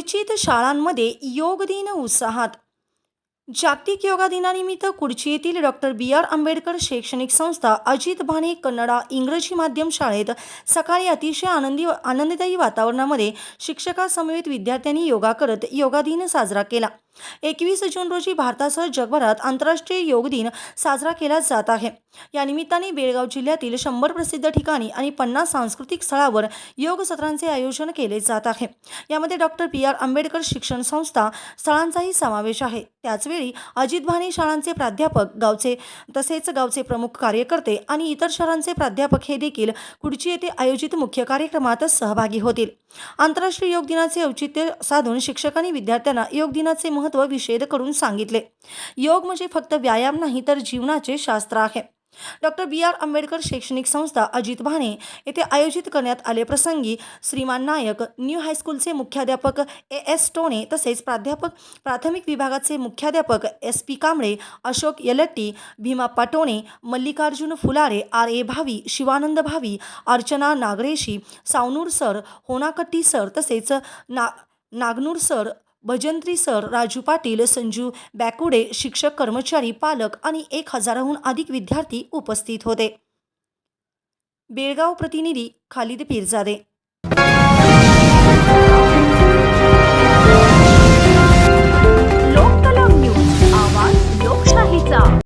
विविध शाळांमध्ये योग दिन उत्साहात. जागतिक योगा दिनानिमित्त कुडची येथील डॉक्टर बी. आर. आंबेडकर शैक्षणिक संस्था अजित भाणे कन्नडा इंग्रजी माध्यम शाळेत सकाळी अतिशय आनंदी आनंददायी वातावरणामध्ये शिक्षकासमवेत विद्यार्थ्यांनी योगा करत योगा दिन साजरा केला. एकवीस जून रोजी भारतासह जगभरात आंतरराष्ट्रीय योग दिन साजरा केला जात आहे. या निमित्ताने बेळगाव जिल्ह्यातील शंभर प्रसिद्ध ठिकाणी आणि पन्नास सांस्कृतिक स्थळावर योग सत्रांचे आयोजन केले जात आहे. यामध्ये डॉक्टर बी आर. आंबेडकर शिक्षण संस्था स्थळांचाही समावेश आहे. त्याचवेळी अजित भाने शाळांचे प्राध्यापक गावचे तसेच गावचे प्रमुख कार्यकर्ते आणि इतर शाळांचे प्राध्यापक हे देखील कुडची येथे आयोजित मुख्य कार्यक्रमात सहभागी होतील. आंतरराष्ट्रीय योग दिनाचे औचित्य साधून शिक्षकांनी विद्यार्थ्यांना योग दिनाचे महत्त्व विषेद करून सांगितले. योग म्हणजे फक्त व्यायाम नाही तर जीवनाचे शास्त्र आहे. डॉक्टर बी. आर. आंबेडकर शैक्षणिक संस्था अजित भाणे येथे आयोजित करण्यात आले प्रसंगी श्रीमान नायक न्यू हायस्कूलचे मुख्याध्यापक ए. एस. टोणे तसेच प्राध्यापक प्राथमिक विभागाचे मुख्याध्यापक S. P. Kamble Ashok Yalatti Bhima Patone Mallikarjun Phulare R. A. Bhavi Shivanand Bhavi Archana Nagareshi Savanur sir Honakatti sir तसेच ना नागनूर सर भजंत्री सर राजू पाटील संजू बॅकुडे शिक्षक कर्मचारी पालक आणि एक हजाराहून अधिक विद्यार्थी उपस्थित होते. बेळगाव प्रतिनिधी खालिद पिरजादे